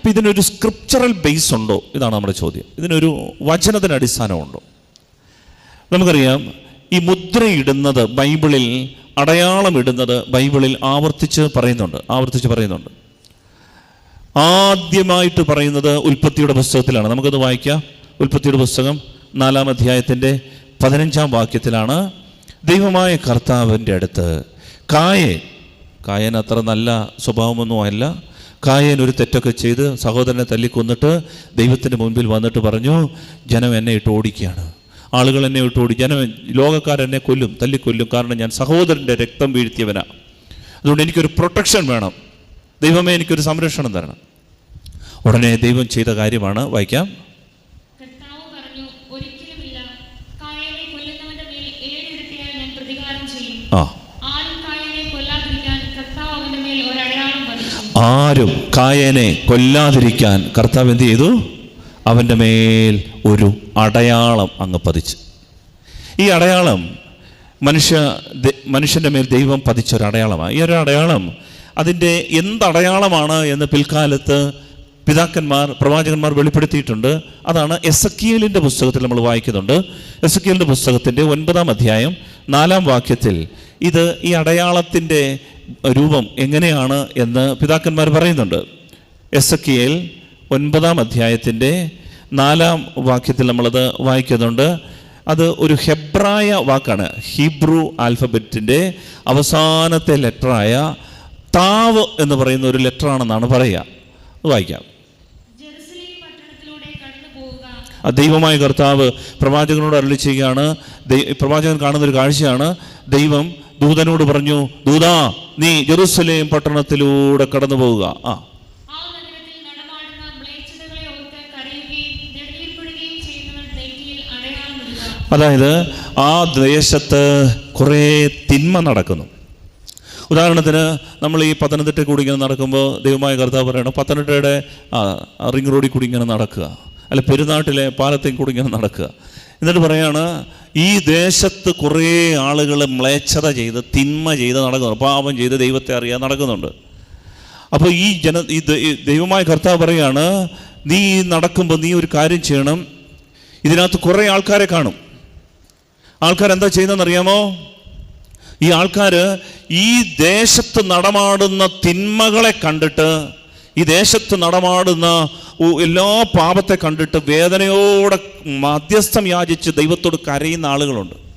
അപ്പം ഇതിനൊരു scriptural base ഉണ്ടോ? ഇതാണ് നമ്മുടെ ചോദ്യം. ഇതിനൊരു വചനത്തിന് അടിസ്ഥാനമുണ്ടോ? നമുക്കറിയാം ഈ മുദ്രയിടുന്നത് ബൈബിളിൽ അടയാളം ഇടുന്നത് ബൈബിളിൽ ആവർത്തിച്ച് പറയുന്നുണ്ട്. ആവർത്തിച്ച് പറയുന്നുണ്ട്. ആദ്യമായിട്ട് പറയുന്നത് ഉൽപ്പത്തിയുടെ പുസ്തകത്തിലാണ്. നമുക്കത് വായിക്കാം. ഉൽപ്പത്തിയുടെ പുസ്തകം നാലാം അധ്യായത്തിന്റെ പതിനഞ്ചാം വാക്യത്തിലാണ്. ദൈവമായ കർത്താവിന്റെ അടുത്ത് കായെ. കായൻ അത്ര നല്ല സ്വഭാവമൊന്നും അല്ല. കായൻ ഒരു തെറ്റൊക്കെ ചെയ്ത് സഹോദരനെ തല്ലിക്കൊന്നിട്ട് ദൈവത്തിന്റെ മുൻപിൽ വന്നിട്ട് പറഞ്ഞു ജനം എന്നെ ഇട്ട് ഓടിക്കുകയാണ്. ആളുകൾ എന്നെ ഇട്ട് ഓടി ജനം ലോകക്കാരെന്നെ കൊല്ലും തല്ലിക്കൊല്ലും. കാരണം ഞാൻ സഹോദരന്റെ രക്തം വീഴ്ത്തിയവനാണ് അതുകൊണ്ട് എനിക്കൊരു പ്രൊട്ടക്ഷൻ വേണം. ദൈവമേ എനിക്കൊരു സംരക്ഷണം തരണം. ഉടനെ ദൈവം ചെയ്ത കാര്യമാണ് വായിക്കാം. കർത്താവ് പറഞ്ഞു ഒരിക്കലുമില്ല കായനെ കൊല്ലുന്നവന്റെ മേൽ ഏഴിരട്ടിയായി ഞാൻ പ്രതികാരം ചെയ്യും ആ ആരും കായനെ കൊല്ലാതിരിക്കാൻ കർത്താവ് അവന്റെ മേൽ ഒരടയാളം പതിച്ചു ആരും കായനെ കൊല്ലാതിരിക്കാൻ കർത്താവ് എന്ത് ചെയ്തു? അവന്റെ മേൽ ഒരു അടയാളം അങ്ങ് പതിച്ചു. ഈ അടയാളം മനുഷ്യ മനുഷ്യന്റെ മേൽ ദൈവം പതിച്ച ഒരു അടയാളമാണ്. ഈ ഒരു അടയാളം അതിന്റെ എന്തടയാളമാണ് എന്ന് പിൽക്കാലത്ത് പിതാക്കന്മാർ പ്രവാചകന്മാർ വെളിപ്പെടുത്തിയിട്ടുണ്ട്. അതാണ് എസക്കിയലിന്റെ പുസ്തകത്തിൽ നമ്മൾ വായിക്കുന്നുണ്ട്. എസക്കിയലിന്റെ പുസ്തകത്തിന്റെ ഒൻപതാം അധ്യായം നാലാം വാക്യത്തിൽ ഇത് ഈ അടയാളത്തിന്റെ രൂപം എങ്ങനെയാണ് എന്ന് പിതാക്കന്മാർ പറയുന്നുണ്ട്. എസ് എ കെ എൽ ഒൻപതാം അധ്യായത്തിന്റെ നാലാം വാക്യത്തിൽ നമ്മളത് വായിക്കുന്നുണ്ട്. അത് ഒരു ഹെബ്രായ വാക്കാണ്. ഹീബ്രു ആൽഫബറ്റിന്റെ അവസാനത്തെ ലെറ്ററായ താവ് എന്ന് പറയുന്ന ഒരു ലെറ്ററാണെന്നാണ് പറയുക. വായിക്കാം. ദൈവമായ കർത്താവ് പ്രവാചകനോട് അരളി ചെയ്യുകയാണ്. പ്രവാചകൻ കാണുന്ന ഒരു കാഴ്ചയാണ്. ദൈവം ദൂതനോട് പറഞ്ഞു ദൂതാ നീ ജെറുസലേം പട്ടണത്തിലൂടെ കടന്നു പോവുക ആ അതായത് ആ ദേശത്ത് കുറേ തിന്മ നടക്കുന്നു. ഉദാഹരണത്തിന് നമ്മൾ ഈ പത്തനംതിട്ട കൂടി ഇങ്ങനെ നടക്കുമ്പോൾ ദൈവമായ കർത്താവ് പറയണം പത്തനംതിട്ടയുടെ റിംഗ് റോഡിൽ കൂടി ഇങ്ങനെ നടക്കുക. അല്ല പെരുന്നാട്ടിലെ പാലത്തിൽ കൂടി ഇങ്ങനെ നടക്കുക. എന്നിട്ട് പറയാണ് ഈ ദേശത്ത് കുറേ ആളുകൾ മ്ലേച്ഛത ചെയ്ത് തിന്മ ചെയ്ത് നടക്കുന്നുണ്ട് പാപം ചെയ്ത് ദൈവത്തെ അറിയാൻ നടക്കുന്നുണ്ട്. അപ്പോൾ ഈ ജന ഈ ദൈവമായ കർത്താവ് പറയുകയാണ് നീ നടക്കുമ്പോൾ നീ ഒരു കാര്യം ചെയ്യണം. ഇതിനകത്ത് കുറേ ആൾക്കാരെ കാണും. ആൾക്കാർ എന്താ ചെയ്യുന്നതെന്ന് അറിയാമോ ഈ ആൾക്കാർ ഈ ദേശത്ത് നടമാടുന്ന തിന്മകളെ കണ്ടിട്ട് ഈ ദേശത്ത് നടമാടുന്ന എല്ലാ പാപത്തെ കണ്ടിട്ട് വേദനയോടെ മധ്യസ്ഥം യാചിച്ച് ദൈവത്തോട് കരയുന്ന ആളുകളുണ്ട്.